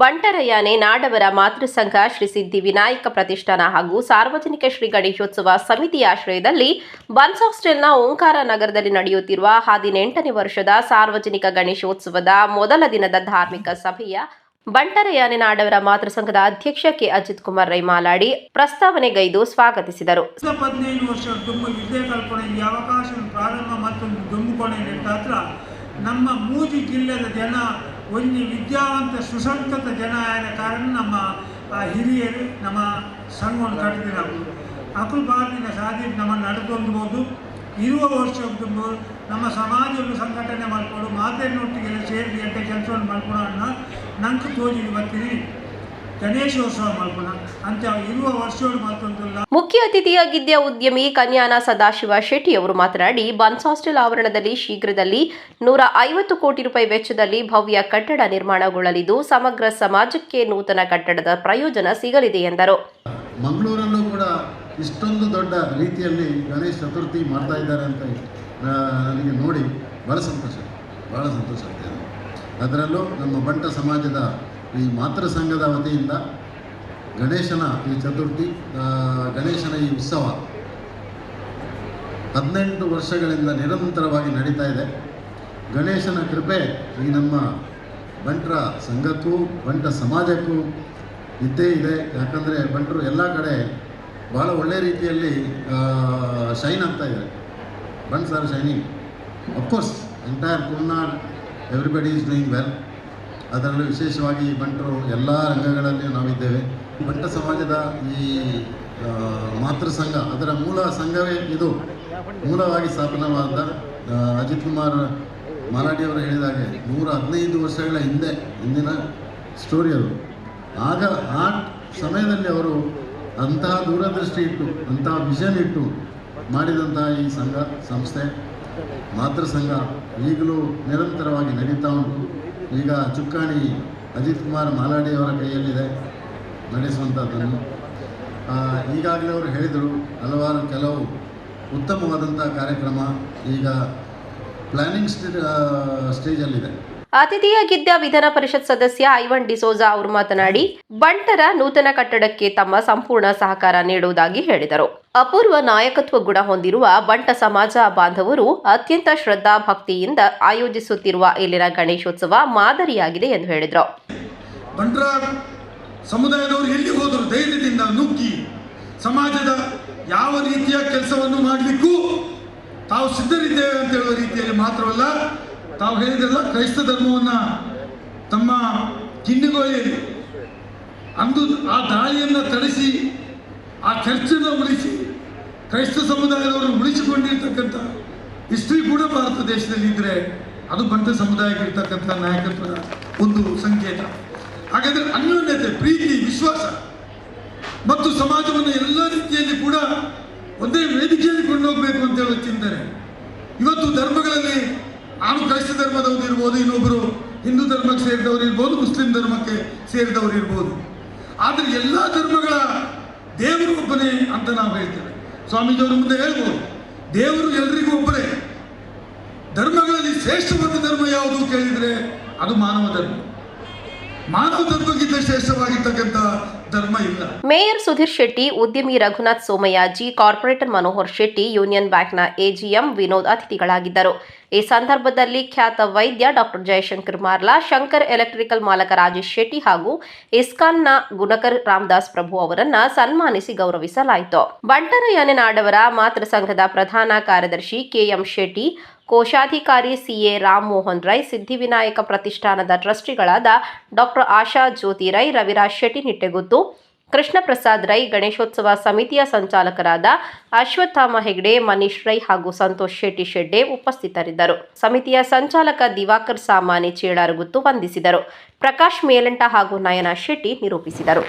ಬಂಟರಯಾನೆ ನಾಡವರ ಮಾತೃಸಂಘ ಶ್ರೀ ಸಿದ್ಧಿ ವಿನಾಯಕ ಪ್ರತಿಷ್ಠಾನ ಹಾಗೂ ಸಾರ್ವಜನಿಕ ಶ್ರೀ ಗಣೇಶೋತ್ಸವ ಸಮಿತಿಯ ಆಶ್ರಯದಲ್ಲಿ ಬನ್ಸ್ ಹಾಸ್ಟೆಲ್ನ ಓಂಕಾರ ನಗರದಲ್ಲಿ ನಡೆಯುತ್ತಿರುವ ಹದಿನೆಂಟನೇ ವರ್ಷದ ಸಾರ್ವಜನಿಕ ಗಣೇಶೋತ್ಸವದ ಮೊದಲ ದಿನದ ಧಾರ್ಮಿಕ ಸಭೆಯ ಬಂಟರಯಾನೆ ನಾಡವರ ಮಾತೃಸಂಘದ ಅಧ್ಯಕ್ಷ ಕೆ. ಅಜಿತ್ ಕುಮಾರ್ ರೈ ಮಾಲಾಡಿ ಪ್ರಸ್ತಾವನೆಗೈದು ಸ್ವಾಗತಿಸಿದರು. ನಮ್ಮ ಮೂಜಿ ಜಿಲ್ಲೆಯ ಜನ ಒಂದು ವಿದ್ಯಾವಂತ ಸುಸಂಸ್ಕೃತ ಜನ ಆದ ಕಾರಣ ನಮ್ಮ ಹಿರಿಯರು ನಮ್ಮ ಸಂಘವನ್ನು ಕಟ್ಟಿದ್ರು ಅಕುಲ್ ಬಾರಿನ ಸಾಧಿ ನಮ್ಮ ನಡೆದೊಂದ್ಬೋದು ಇರುವ ವರ್ಷ ನಮ್ಮ ಸಮಾಜವನ್ನು ಸಂಘಟನೆ ಮಾಡ್ಕೊಂಡು ಮಾತೆಯನ್ನೊಟ್ಟಿಗೆಲ್ಲ ಸೇರಿ ಅಂತ ಕೆಲಸವನ್ನು ಮಾಡ್ಕೊಳೋಣ ನಂಗೆ ತೋಜಿ ಬರ್ತೀರಿ ಗಣೇಶೋತ್ಸವ ಮಾಡ್ಕೊಳ ಅಂತ ಇರುವ ವರ್ಷಗಳು ಮತ್ತೊಂದಿಲ್ಲ ಮುಖ್ಯ ಅತಿಥಿಯಾಗಿದ್ದ ಉದ್ಯಮಿ ಕನ್ಯಾನ ಸದಾಶಿವ ಶೆಟ್ಟಿ ಅವರು ಮಾತನಾಡಿ ಬನ್ಸ್ ಹಾಸ್ಟೆಲ್ ಆವರಣದಲ್ಲಿ ಶೀಘ್ರದಲ್ಲಿ ನೂರ ಐವತ್ತು ಕೋಟಿ ರೂಪಾಯಿ ವೆಚ್ಚದಲ್ಲಿ ಭವ್ಯ ಕಟ್ಟಡ ನಿರ್ಮಾಣಗೊಳ್ಳಲಿದ್ದು, ಸಮಗ್ರ ಸಮಾಜಕ್ಕೆ ನೂತನ ಕಟ್ಟಡದ ಪ್ರಯೋಜನ ಸಿಗಲಿದೆ ಎಂದರು. ಮಂಗಳೂರಲ್ಲೂ ಕೂಡ ಇಷ್ಟೊಂದು ದೊಡ್ಡ ರೀತಿಯಲ್ಲಿ ಗಣೇಶ ಚತುರ್ಥಿ ಮಾಡ್ತಾ ಇದ್ದಾರೆ ಅಂತ ನನಗೆ ನೋಡಿ ಬಹಳ ಸಂತೋಷ ಬಹಳ ಸಂತೋಷ ಆಗ್ತಾಯಿದೆ ಅದರಲ್ಲೂ ನಮ್ಮ ಬಂಟ ಸಮಾಜದ ಈ ಮಾತೃ ಸಂಘದ ವತಿಯಿಂದ ಗಣೇಶನ ಈ ಚತುರ್ಥಿ ಗಣೇಶನ ಈ ಉತ್ಸವ ಹದಿನೆಂಟು ವರ್ಷಗಳಿಂದ ನಿರಂತರವಾಗಿ ನಡೀತಾ ಇದೆ. ಗಣೇಶನ ಕೃಪೆ ಈ ನಮ್ಮ ಬಂಟರ ಸಂಘಕ್ಕೂ ಬಂಟ ಸಮಾಜಕ್ಕೂ ಇದ್ದೇ ಇದೆ. ಯಾಕಂದರೆ ಬಂಟರು ಎಲ್ಲ ಕಡೆ ಭಾಳ ಒಳ್ಳೆ ರೀತಿಯಲ್ಲಿ ಶೈನ್ ಆಗ್ತಾ ಇದೆ. Bunts are shining of course entire Kulnad everybody is doing well ಅದರಲ್ಲೂ ವಿಶೇಷವಾಗಿ ಬಂಟರು ಎಲ್ಲ ರಂಗಗಳಲ್ಲಿಯೂ ನಾವಿದ್ದೇವೆ. ಬಂಟ ಸಮಾಜದ ಈ ಮಾತೃ ಸಂಘ, ಅದರ ಮೂಲ ಸಂಘವೇ ಇದು. ಮೂಲವಾಗಿ ಸ್ಥಾಪನವಾದ ಅಜಿತ್ ಕುಮಾರ್ ಮರಾಠಿಯವರು ಹೇಳಿದಾಗೆ ನೂರ ಹದಿನೈದು ವರ್ಷಗಳ ಹಿಂದೆ, ಹಿಂದಿನ ಸ್ಟೋರಿ ಅದು. ಆಗ ಆ ಸಮಯದಲ್ಲಿ ಅವರು ಅಂತಹ ದೂರದೃಷ್ಟಿ ಇಟ್ಟು, ಅಂತಹ ವಿಷನ್ ಇಟ್ಟು ಮಾಡಿದಂತಹ ಈ ಸಂಘ, ಸಂಸ್ಥೆ, ಮಾತೃ ಸಂಘ ಈಗಲೂ ನಿರಂತರವಾಗಿ ನಡೀತಾ ಉಂಟು. ಈಗ ಚುಕ್ಕಾಣಿ ಅಜಿತ್ ಕುಮಾರ್ ಮಾಲಾಡಿಯವರ ಕೈಯಲ್ಲಿದೆ. ನಡೆಸುವಂಥದ್ದನ್ನು. ಈಗಾಗಲೇ ಅವರು ಹೇಳಿದರು ಹಲವಾರು ಕೆಲವು ಉತ್ತಮವಾದಂಥ ಕಾರ್ಯಕ್ರಮ ಈಗ ಪ್ಲಾನಿಂಗ್ ಸ್ಟೇ ಸ್ಟೇಜಲ್ಲಿದೆ ಅತಿಥಿಯಾಗಿದ್ದ ವಿಧಾನ ಪರಿಷತ್ ಸದಸ್ಯ ಐವನ್ ಡಿಸೋಜಾ ಅವರು ಮಾತನಾಡಿ ಬಂಟರ ನೂತನ ಕಟ್ಟಡಕ್ಕೆ ತಮ್ಮ ಸಂಪೂರ್ಣ ಸಹಕಾರ ನೀಡುವುದಾಗಿ ಹೇಳಿದರು. ಅಪೂರ್ವ ನಾಯಕತ್ವ ಗುಣ ಹೊಂದಿರುವ ಬಂಟ ಸಮಾಜ ಬಾಂಧವರು ಅತ್ಯಂತ ಶ್ರದ್ಧಾ ಭಕ್ತಿಯಿಂದ ಆಯೋಜಿಸುತ್ತಿರುವ ಇಲ್ಲಿನ ಗಣೇಶೋತ್ಸವ ಮಾದರಿಯಾಗಿದೆ ಎಂದು ಹೇಳಿದರು. ಸಮುದಾಯದವರು ಎಲ್ಲಿ ಹೋದರು ಧೈರ್ಯದಿಂದ ನುಗ್ಗಿ ಸಮಾಜದ ಯಾವ ರೀತಿಯ ಕೆಲಸವನ್ನು ಮಾಡಲಿಕ್ಕೂ ತಾವು ಸಿದ್ಧರಿದ್ದೇವೆ ಅಂತ ಹೇಳುವ ರೀತಿಯಲ್ಲಿ ಮಾತ್ರವಲ್ಲ, ತಾವು ಹೇಳಿದ್ರಲ್ಲ, ಕ್ರೈಸ್ತ ಧರ್ಮವನ್ನು ತಮ್ಮ ಕಿಂಡಿಗೋಯಲ್ಲಿ ಅಂದು ಆ ದಾಳಿಯನ್ನು ತಡೆಸಿ, ಆ ಚರ್ಚನ್ನು ಉಳಿಸಿ, ಕ್ರೈಸ್ತ ಸಮುದಾಯದವರು ಉಳಿಸಿಕೊಂಡಿರ್ತಕ್ಕಂಥ ಹಿಸ್ಟ್ರಿ ಕೂಡ ಭಾರತ ದೇಶದಲ್ಲಿ ಇದ್ದರೆ ಅದು ಬಂಟ ಸಮುದಾಯಕ್ಕೆ ಇರ್ತಕ್ಕಂಥ ನಾಯಕತ್ವದ ಒಂದು ಸಂಕೇತ. ಹಾಗಾದರೆ ಅನ್ಯೋನ್ಯತೆ, ಪ್ರೀತಿ, ವಿಶ್ವಾಸ ಮತ್ತು ಸಮಾಜವನ್ನು ಎಲ್ಲ ರೀತಿಯಲ್ಲಿ ಕೂಡ ಒಂದೇ ವೇದಿಕೆಯಲ್ಲಿ ಕೊಂಡೋಗಬೇಕು ಅಂತ ಹೇಳಿ ಚಿಂತನೆ. ಇವತ್ತು ಧರ್ಮಗಳಲ್ಲಿ ನಾನು ಕ್ರೈಸ್ತ ಧರ್ಮದವರು ಇರ್ಬೋದು ಇನ್ನೊಬ್ಬರು ಹಿಂದೂ ಧರ್ಮಕ್ಕೆ ಸೇರಿದವರು ಇರ್ಬೋದು, ಮುಸ್ಲಿಂ ಧರ್ಮಕ್ಕೆ ಸೇರಿದವರು ಇರ್ಬೋದು. ಆದರೆ ಎಲ್ಲ ಧರ್ಮಗಳ ದೇವರು ಒಬ್ಬನೇ ಅಂತ ನಾವು ಹೇಳ್ತೇವೆ. ಸ್ವಾಮೀಜಿಯವರು ಮುಂದೆ ಹೇಳ್ಬೋದು, ದೇವರು ಎಲ್ರಿಗೂ ಒಬ್ಬರೇ ಧರ್ಮಗಳಲ್ಲಿ ಶ್ರೇಷ್ಠವಾದ ಧರ್ಮ ಯಾವುದು ಕೇಳಿದರೆ ಅದು ಮಾನವ ಧರ್ಮ. ಮಾನವ ಧರ್ಮಕ್ಕಿಂತ ಶ್ರೇಷ್ಠವಾಗಿರ್ತಕ್ಕಂಥ ಮೇಯರ್ ಸುಧೀರ್ ಶೆಟ್ಟಿ, ಉದ್ಯಮಿ ರಘುನಾಥ್ ಸೋಮಯಾಜಿ ಕಾರ್ಪೊರೇಟರ್ ಮನೋಹರ್ ಶೆಟ್ಟಿ, ಯೂನಿಯನ್ ಬ್ಯಾಂಕ್ನ ಎಜಿಎಂ ವಿನೋದ್ ಅತಿಥಿಗಳಾಗಿದ್ದರು. ಈ ಸಂದರ್ಭದಲ್ಲಿ ಖ್ಯಾತ ವೈದ್ಯ ಡಾಕ್ಟರ್ ಜಯಶಂಕರ್ ಮಾರ್ಲಾ, ಶಂಕರ್ ಎಲೆಕ್ಟ್ರಿಕಲ್ ಮಾಲಕ ರಾಜೇಶ್ ಶೆಟ್ಟಿ ಹಾಗೂ ಇಸ್ಕಾನ್ನ ಗುಣಕರ್ ರಾಮದಾಸ್ ಪ್ರಭು ಅವರನ್ನ ಸನ್ಮಾನಿಸಿ ಗೌರವಿಸಲಾಯಿತು. ಬಂಟರಯಾನೆ ನಾಡವರ ಮಾತೃ ಸಂಘದ ಪ್ರಧಾನ ಕಾರ್ಯದರ್ಶಿ ಕೆಎಂ ಶೆಟ್ಟಿ, ಕೋಶಾಧಿಕಾರಿ ಸಿಎ ರಾಮ್ ಮೋಹನ್ ರೈ, ಸಿದ್ಧಿವಿನಾಯಕ ಪ್ರತಿಷ್ಠಾನದ ಟ್ರಸ್ಟಿಗಳಾದ ಡಾಕ್ಟರ್ ಆಶಾ ಜ್ಯೋತಿ ರೈ, ರವಿರಾಜ್ ಶೆಟ್ಟಿ, ನಿಟ್ಟೆಗುತ್ತು ಕೃಷ್ಣ ಪ್ರಸಾದ್ ರೈ ಗಣೇಶೋತ್ಸವ ಸಮಿತಿಯ ಸಂಚಾಲಕರಾದ ಅಶ್ವತ್ಥಾಮ ಹೆಗ್ಡೆ, ಮನೀಶ್ ರೈ ಹಾಗೂ ಸಂತೋಷ್ ಶೆಟ್ಟಿ ಶೆಡ್ಡೆ ಉಪಸ್ಥಿತರಿದ್ದರು. ಸಮಿತಿಯ ಸಂಚಾಲಕ ದಿವಾಕರ್ ಸಾಮಾನಿ ಚೇಳಾರಗುತ್ತು ವಂದಿಸಿದರು. ಪ್ರಕಾಶ್ ಮೇಲಂಟ ಹಾಗೂ ನಯನ ಶೆಟ್ಟಿ ನಿರೂಪಿಸಿದರು.